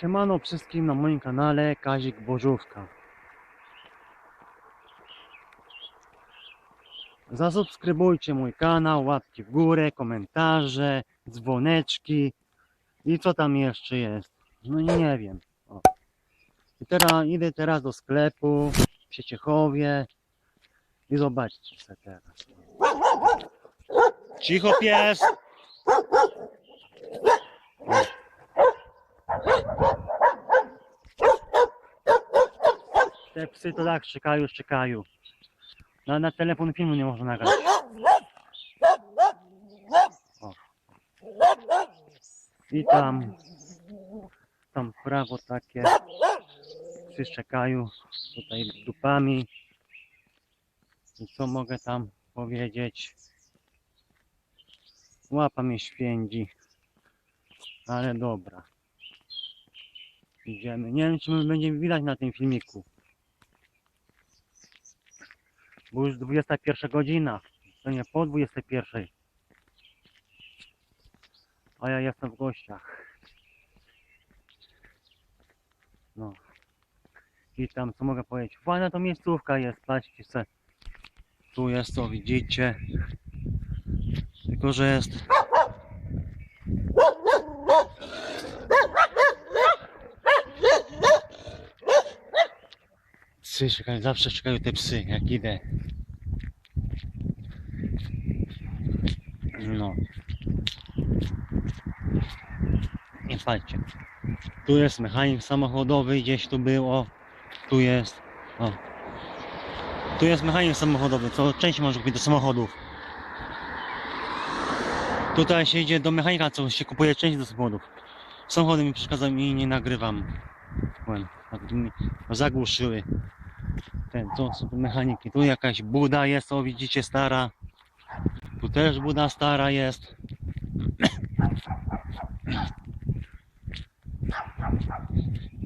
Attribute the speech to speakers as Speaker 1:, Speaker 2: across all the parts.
Speaker 1: Siemano wszystkim na moim kanale Kazik Bożówka. Zasubskrybujcie mój kanał, łapki w górę, komentarze, dzwoneczki i co tam jeszcze jest. No nie wiem. O. I teraz idę teraz do sklepu w Sieciechowie i zobaczcie co teraz. Cicho pies! Te psy to tak szczekają, szczekają. No, na telefon filmu nie można nagrać. O. I tam, tam prawo takie psy szczekają, tutaj dupami. I co mogę tam powiedzieć? Łapa mnie świędzi. Ale dobra. Idziemy. Nie wiem, czy my będziemy widać na tym filmiku. Bo już 21 godzina. To nie po 21. A ja jestem w gościach. No. I tam co mogę powiedzieć? Fajna to miejscówka jest, patrzcie se. Tu jest to, widzicie. Tylko, że jest Psy czekają, zawsze czekają te psy, jak idę. No. Nie patrzcie. Tu jest mechanik samochodowy, gdzieś tu było. Tu jest. O. Tu jest mechanik samochodowy, co część może kupić do samochodów. Tutaj się idzie do mechanika, co się kupuje część do samochodów. Samochody mi przeszkadzają i nie nagrywam. Tak zagłuszyły ten, tu mechaniki. Tu jakaś buda jest, o widzicie, stara. Tu też buda stara jest.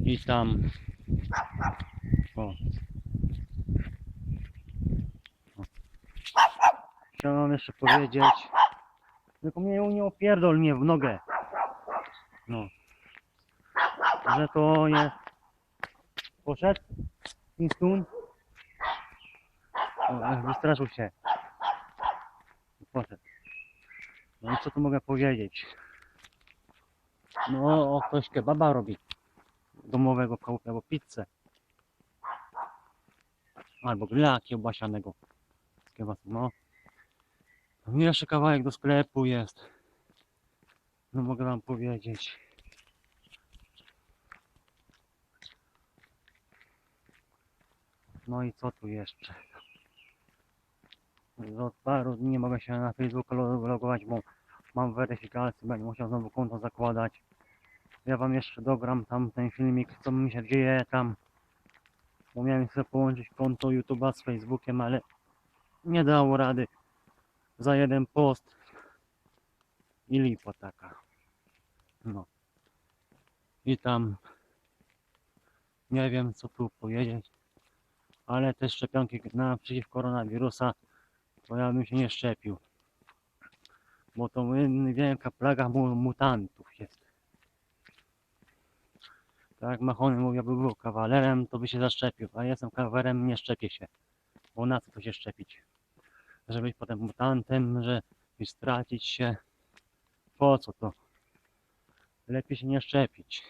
Speaker 1: I tam. O. Chciałem jeszcze powiedzieć. Tylko mnie nie opierdol mnie w nogę. No. Że to jest. Poszedł. Instun. O, wystraszył się. Poszedł. No i co tu mogę powiedzieć? No, o, ktoś kebaba robi. Domowego w chałupie, albo pizzę. Albo grilla kiełbasianego. Z kiełbasą, no. No Jeszcze kawałek do sklepu jest. No mogę wam powiedzieć. No i co tu jeszcze? Od paru dni nie mogę się na Facebooku lo- logować, bo mam weryfikację, będę musiał znowu konto zakładać. Ja wam jeszcze dogram tam ten filmik, co mi się dzieje tam. Bo miałem sobie połączyć konto YouTube'a z Facebookiem, ale nie dało rady. Za jeden post i lipa taka. No. I tam nie wiem co tu powiedzieć ale te szczepionki na przeciw koronawirusa, to ja bym się nie szczepił. Bo to wielka plaga mu- mutantów jest. Tak jak Mahony mówił, jakby był kawalerem, to by się zaszczepił, a ja jestem kawalerem, nie szczepię się. Bo na co to się szczepić? Żeby być potem mutantem, że stracić się. Po co to? Lepiej się nie szczepić.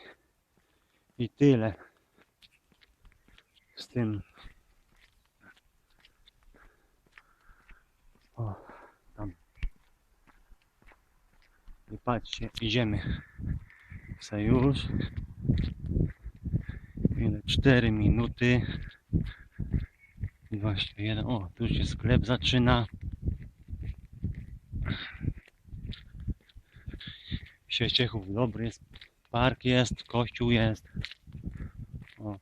Speaker 1: I tyle. Z tym. O, tam. I patrzcie, idziemy. Se już. Ile? 4 minuty. I właśnie jeden. O, tu się sklep zaczyna. Sieciechów dobry jest. Park jest, kościół jest. O.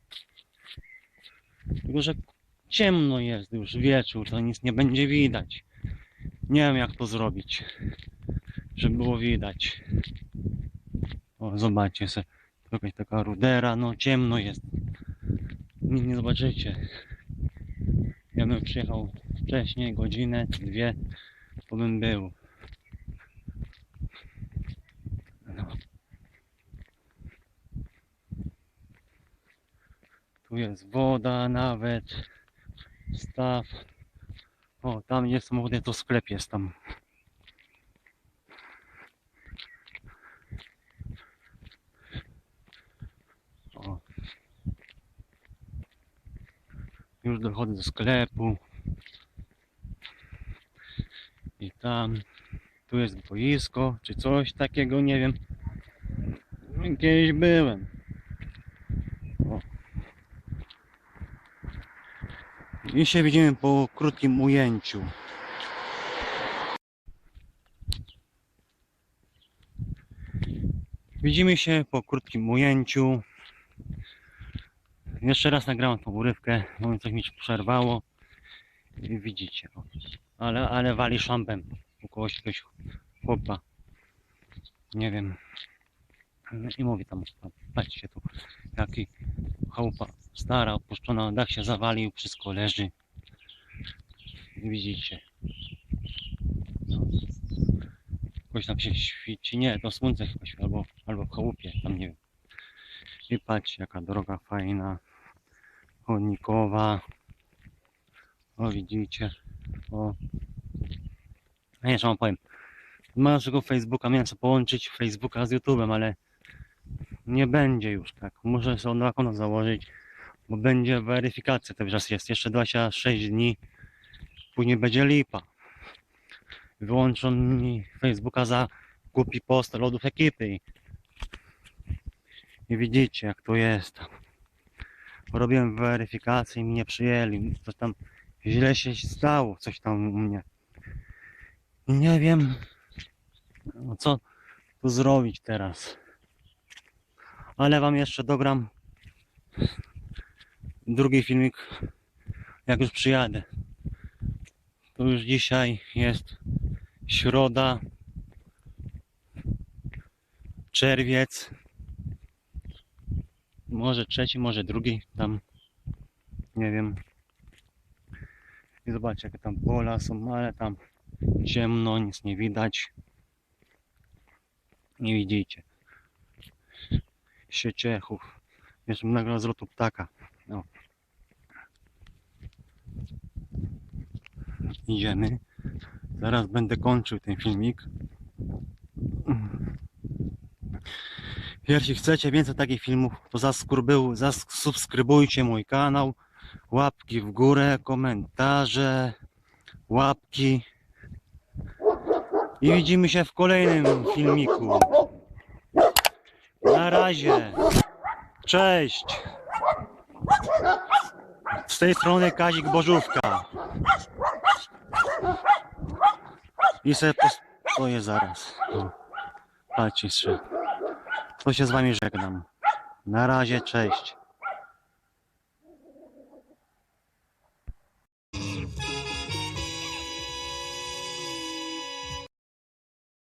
Speaker 1: Tylko, że ciemno jest już wieczór, to nic nie będzie widać. Nie wiem jak to zrobić, żeby było widać. O, zobaczcie to jakaś taka rudera, no ciemno jest. Nic nie zobaczycie. Ja bym przyjechał wcześniej, godzinę dwie, to bym był. No. Tu jest woda nawet, staw. O, tam jest samochody, to sklep jest tam. O. Już dochodzę do sklepu. I tam, tu jest boisko, czy coś takiego, nie wiem. Kiedyś byłem. I się widzimy po krótkim ujęciu. Widzimy się po krótkim ujęciu. Jeszcze raz nagrałem tą urywkę, bo coś mi przerwało. I widzicie, o. ale, ale wali szambem u kogoś jakiegoś chłopa. Nie wiem. I mówi tam, patrzcie tu, jaki chałupa stara, opuszczona, dach się zawalił, wszystko leży. Widzicie. No. Jakoś tam się świeci, nie, to słońce chyba świeci, albo, albo w chałupie, tam nie wiem. I patrzcie, jaka droga fajna, chodnikowa. O, widzicie, o. A jeszcze wam powiem, z naszego Facebooka miałem sobie połączyć Facebooka z YouTube'em, ale nie będzie już tak. Muszę sobie na konto założyć, bo będzie weryfikacja teraz jest. Jeszcze 26 dni, później będzie lipa. Wyłączą mi Facebooka za głupi post lodów ekipy. I, I widzicie jak to jest. Robiłem weryfikację i mnie przyjęli. Coś tam źle się stało, coś tam u mnie. I nie wiem, co tu zrobić teraz. Ale wam jeszcze dogram drugi filmik, jak już przyjadę. To już dzisiaj jest środa, czerwiec, może trzeci, może drugi, tam nie wiem. I zobaczcie, jakie tam pola są, ale tam ciemno, nic nie widać. Nie widzicie. Sieciechów. Jeszcze nagle z lotu ptaka. No. Idziemy. Zaraz będę kończył ten filmik. Jeśli chcecie więcej takich filmów, to zaskurbył, zasubskrybujcie mój kanał. Łapki w górę, komentarze, łapki. I widzimy się w kolejnym filmiku. Razie. Cześć. Z tej strony Kazik Bożówka. I sobie postoję zaraz. O, Patrzcie. To się z wami żegnam. Na razie, cześć.